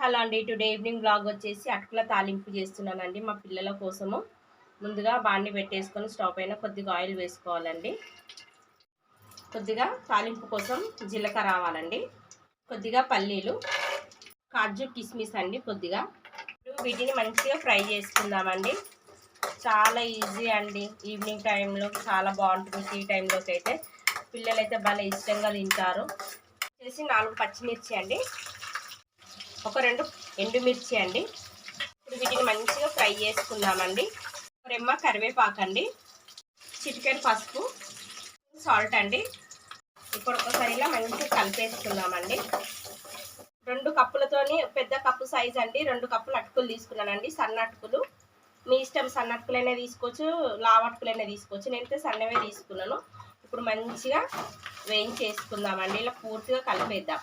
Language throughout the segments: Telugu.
హలో అండి టుడే ఈవినింగ్ బ్లాగ్ వచ్చేసి అటుకుల తాలింపు చేస్తున్నానండి మా పిల్లల కోసము. ముందుగా బాండి పెట్టేసుకొని స్టవ్ పైన కొద్దిగా ఆయిల్ వేసుకోవాలండి. కొద్దిగా తాలింపు కోసం జీలకర్ర రావాలండి. కొద్దిగా పల్లీలు కాజు కిస్మిస్ అండి కొద్దిగా. వీటిని మంచిగా ఫ్రై చేసుకుందామండి. చాలా ఈజీ అండి ఈవినింగ్ టైంలో చాలా బాగుంటుంది ఈ టైంలోకి అయితే పిల్లలైతే భలే ఇష్టంగా తింటారు. చేసి నాలుగు పచ్చిమిర్చి అండి. ఒక రెండు ఎండుమిర్చి అండి. ఇప్పుడు వీటిని మంచిగా ఫ్రై చేసుకుందామండి. రెమ్మ కరివేపాకు అండి. చిటికెన్ పసుపు సాల్ట్ అండి. ఇప్పుడు ఒకసారి ఇలా మంచిగా కలిపేసుకుందామండి. రెండు కప్పులతోని పెద్ద కప్పు సైజ్ అండి. రెండు కప్పులు అటుకులు తీసుకున్నానండి సన్న అటుకులు. మీ ఇష్టం సన్న అటుకులైనా తీసుకోవచ్చు లావ అటుకులైనా తీసుకోవచ్చు. నేనైతే సన్నవే తీసుకున్నాను. ఇప్పుడు మంచిగా వేయించేసుకుందామండి. ఇలా పూర్తిగా కలిపేద్దాం.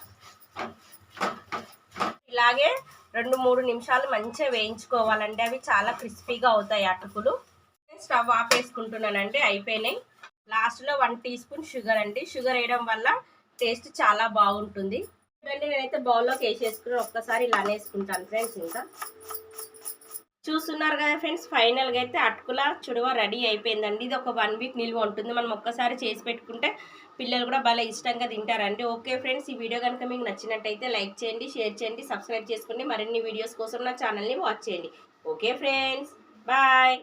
ఇలాగే రెండు మూడు నిమిషాలు మంచిగా వేయించుకోవాలండి. అవి చాలా క్రిస్పీగా అవుతాయి అటుకులు. స్టవ్ ఆఫ్ వేసుకుంటున్నానండి అయిపోయినాయి. లాస్ట్లో వన్ టీ స్పూన్ షుగర్ అండి. షుగర్ వేయడం వల్ల టేస్ట్ చాలా బాగుంటుంది. చూడండి నేనైతే బౌల్లోకి వేసేసుకుని ఒక్కసారి ఇలా వేసుకుంటాను ఫ్రెండ్స్ ఇంకా చూస్తున్నారు కదా ఫ్రెండ్స్ ఫైనల్గా అయితే అటుకుల చుడవ రెడీ అయిపోయిందండి. ఇది ఒక వన్ వీక్ నిల్వ ఉంటుంది. మనం ఒక్కసారి చేసి పెట్టుకుంటే పిల్లలు కూడా భలే ఇష్టంగా తింటారండి. ఓకే ఫ్రెండ్స్ ఈ వీడియో కనుక మీకు నచ్చినట్టయితే లైక్ చేయండి షేర్ చేయండి సబ్స్క్రైబ్ చేసుకోండి. మరిన్ని వీడియోస్ కోసం నా ఛానల్ని వాచ్ చేయండి. Okay friends bye